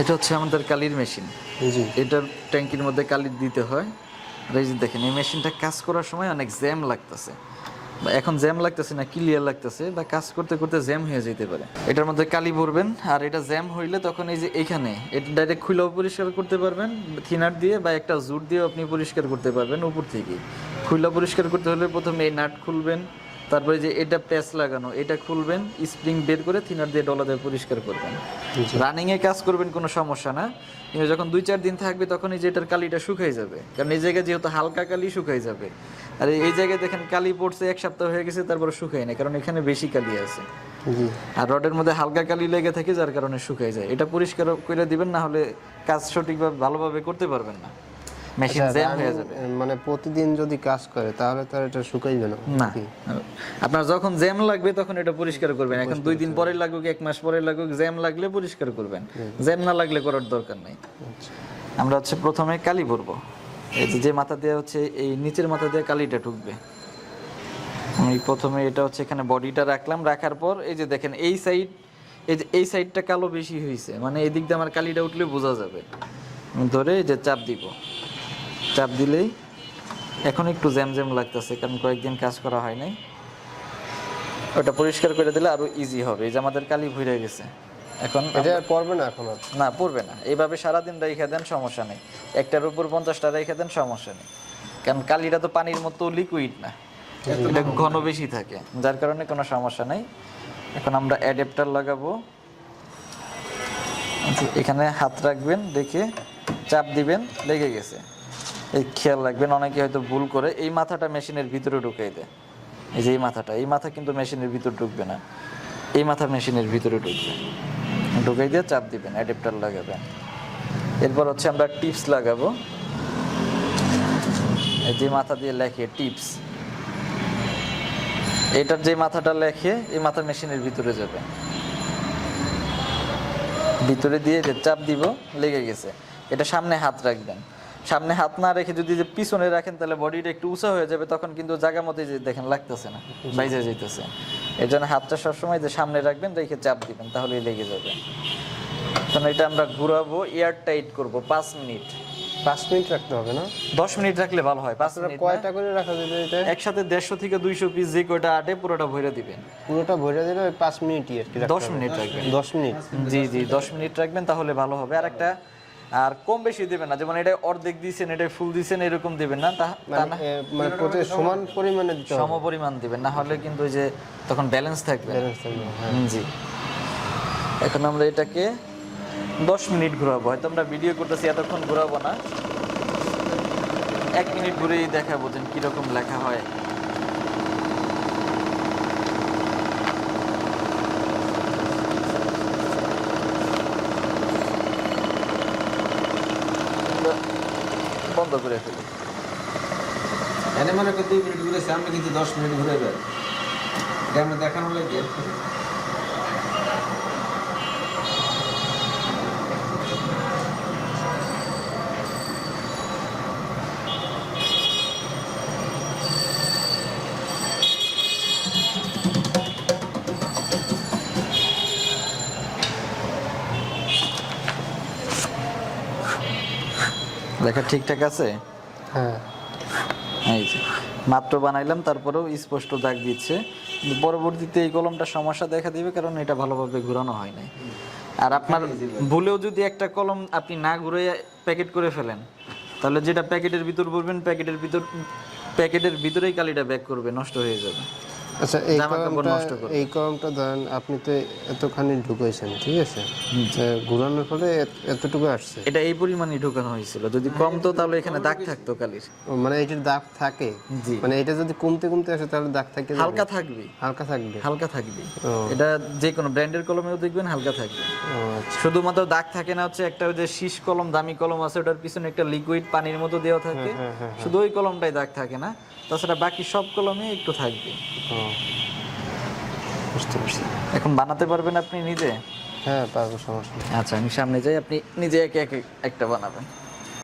এটা হচ্ছে আমাদের কালির মেশিন। জি এটার ট্যাঙ্কির মধ্যে কালি দিতে হয়। আর এই যে দেখেন এই মেশিনটা কাজ করার সময় অনেক জ্যাম লাগতেছে। বা এখন জ্যাম লাগতেছে না ক্লিয়ার লাগতেছে বা কাজ করতে করতে জ্যাম হয়ে যেতে পারে। এটার মধ্যে কালি ভরবেন আর এটা জ্যাম হইলে তখন এই যে এখানে এটা ডাইরেক্ট খুলেও পরিষ্কার করতে পারবেন থিনার দিয়ে বা একটা জুট দিয়ে আপনি পরিষ্কার করতে পারবেন উপর থেকে। খুলে পরিষ্কার করতে হলে প্রথমে এই নাট খুলবেন তারপরে যে এটা প্যাচ লাগানো এটা খুলবেন স্প্রিং বের করে থিনার দিয়ে ডলা দিয়ে পরিষ্কার করবেন। রানিং এ কাজ করবেন কোনো সমস্যা না। কিন্তু যখন দুই চার দিন থাকবে তখন এই যে এটার কালিটা শুকাই যাবে। কারণ এই জায়গায় যেহেতু হালকা কালি শুকাই যাবে। আর এই জায়গায় দেখেন কালি পড়ছে এক সপ্তাহ হয়ে গেছে তারপরে শুকায় না কারণ এখানে বেশি কালি আছে। আর রডের মধ্যে হালকা কালি লেগে থাকে যার কারণে শুকাই যায়। এটা পরিষ্কার করে দিবেন না হলে কাজ সঠিকভাবে ভালোভাবে করতে পারবেন না। মেশিন আচ্ছা, জ্যাম হয়ে যাবে। মানে প্রতিদিন যদি কাজ করে তাহলে তো এটা শুকাইবে না। না। আপনার যখন জ্যাম লাগবে তখন এটা পরিষ্কার করবেন। এখন দুই দিন পরে লাগুক এক মাস পরে লাগুক জ্যাম লাগলে পরিষ্কার করবেন। জ্যাম না লাগলে করার দরকার নাই। আচ্ছা। আমরা হচ্ছে প্রথমে কালি ভরবো। এই যে- মাথা দিয়ে হচ্ছে এই নিচের মাথা দিয়ে কালিটা ঢুকবে। আমি প্রথমে এটা হচ্ছে এখানে বডিটা রাখলাম। রাখার পর এই যে দেখেন এই সাইড এই যে এই সাইডটা কালো বেশি হয়েছে মানে এই দিক দিয়ে আমার কালিটা উঠলে বোঝা যাবে। ধরে এই যে চাপ দিব। চাপ দিলেই এখন একটু জ্যাম জ্যাম লাগতেছে কারণ কয়েকদিন কাজ করা হয় নাই। ওটা পরিষ্কার করে দিলে আরও ইজি হবে। এই যে আমাদের কালি ভরে গেছে। এখন এটা পড়বে না এখন না পড়বে না। এইভাবে সারাদিন রেখে দেন সমস্যা নেই। একটার উপর পঞ্চাশটা রেখে দেন সমস্যা নেই। কারণ কালিটা তো পানির মতো লিকুইড না। এটা ঘন বেশি থাকে। যার কারণে কোনো সমস্যা নেই। এখন আমরা অ্যাডাপ্টার লাগাবো। আচ্ছা, এখানে হাত রাখবেন দেখে চাপ দিবেন লেগে গেছে। এই খেয়াল রাখবেন, অনেকে হয়তো ভুল করে। এই মাথাটা মেশিনের ভিতরে ঢুকাই দেয়। এই যে এই মাথাটা, এই মাথা কিন্তু মেশিনের ভিতর ঢুকবে না। এই মাথা মেশিনের ভিতরে ঢুকবে। ঢুকাই দিয়ে চাপ দিবেন, অ্যাডাপ্টার লাগাবেন। এরপর হচ্ছে আমরা টিপস লাগাবো। যে মাথা দিয়ে লেখে টিপস। এটার যে মাথাটা লেখে, এই মাথা মেশিনের ভিতরে যাবে। ভিতরে দিয়ে যে চাপ দিব, লেগে গেছে। এটা সামনে হাত রাখবেন। সামনে হাত না রেখে যদি যে পিছনে রাখেন তাহলে বডিটা একটু উঁচা হয়ে যাবে তখন কিন্তু জায়গা মতো যে দেখেন লাগতেছে না বাইজে যেতেছে এর জন্য হাতটা সবসময় যে সামনে রাখবেন রেখে চাপ দিবেন তাহলেই লেগে যাবে। কারণ এটা আমরা ঘুরাবো এয়ার টাইট করব পাঁচ মিনিট। পাঁচ মিনিট রাখতে হবে না? দশ মিনিট রাখলে ভালো হয় পাঁচ মিনিট। কয়টা করে রাখা যাবে এটা? একসাথে দেড়শো থেকে দুইশো পিস যে কয়টা আটে পুরোটা ভরে দিবেন। পুরোটা ভরে দিলে ওই পাঁচ মিনিটই আর কি দশ মিনিট রাখবেন। দশ মিনিট। জি জি দশ মিনিট রাখবেন তাহলে ভালো হবে। আর একটা আর কম বেশি দেবেন না যেমন এটা অর্ধেক দিয়েছেন এটা ফুল দিয়েছেন এরকম দিবেন না তা মানে প্রতি সমান পরিমাণে দিতে সম পরিমাণ দিবেন না হলে কিন্তু ওই যে তখন ব্যালেন্স থাকবে। হ্যাঁ। জি। এখন আমরা এটাকে দশ মিনিট ঘোরাবো হয়তো আমরা ভিডিও করতেছি এতক্ষণ ঘোরাবো না। এক মিনিট ঘুরেই দেখাবো যে কীরকম লেখা হয়। বন্ধ করে ফেলি। এনে মনে দুই মিনিট ঘুরেছে আমরা কিন্তু দশ মিনিট ঘুরে যাই দেখানো লাগে। লেখা ঠিকঠাক আছে? হ্যাঁ। এই যে মাত্র বানাইলাম তারপরেও স্পষ্ট দাগ দিচ্ছে। কিন্তু পরবর্তীতে এই কলমটা সমস্যা দেখা দিবে কারণ এটা ভালোভাবে ঘোরানো হয় নাই। আর আপনার ভুলেও যদি একটা কলম আপনি না ঘুরে প্যাকেট করে ফেলেন তাহলে যেটা প্যাকেটের ভিতর ভরবেন প্যাকেটের ভিতর প্যাকেটের ভিতরেই কালিটা ব্যাক করবে নষ্ট হয়ে যাবে। আচ্ছা এই কলমটা এই কলমটা ধরেন আপনি তো এতখানি ঢুকাইছেন ঠিক আছে? ঘুরানোর ফলে এতটুকু আসছে। এটা এই পরিমাণই ঢোকানো হয়েছিল। যদি কমতো তাহলে এখানে দাগ থাকতো কালির। মানে এটার দাগ থাকে? মানে এটা যদি কমতে কমতে আসে তাহলে দাগ থাকে হালকা থাকবে। হালকা থাকবে? হালকা থাকবে। এটা যে কোনো ব্র্যান্ডের কলমেও দেখবেন হালকা থাকবে। আচ্ছা। শুধুমাত্র দাগ থাকে না হচ্ছে একটা ওই যে শীষ কলম দামি কলম আছে ওটার পিছনে একটা লিকুইড পানির মতো দেওয়া থাকে। হ্যাঁ, হ্যাঁ, শুধু ওই কলমটাই দাগ থাকে না। তাছাড়া বাকি সব কলমে একটু থাকবে। বুঝতে পারছি। এখন বানাতে পারবেন আপনি নিজে? হ্যাঁ পারব সমস্যা আচ্ছা আমি সামনে যাই আপনি নিজে একে একে একটা বানাবেন।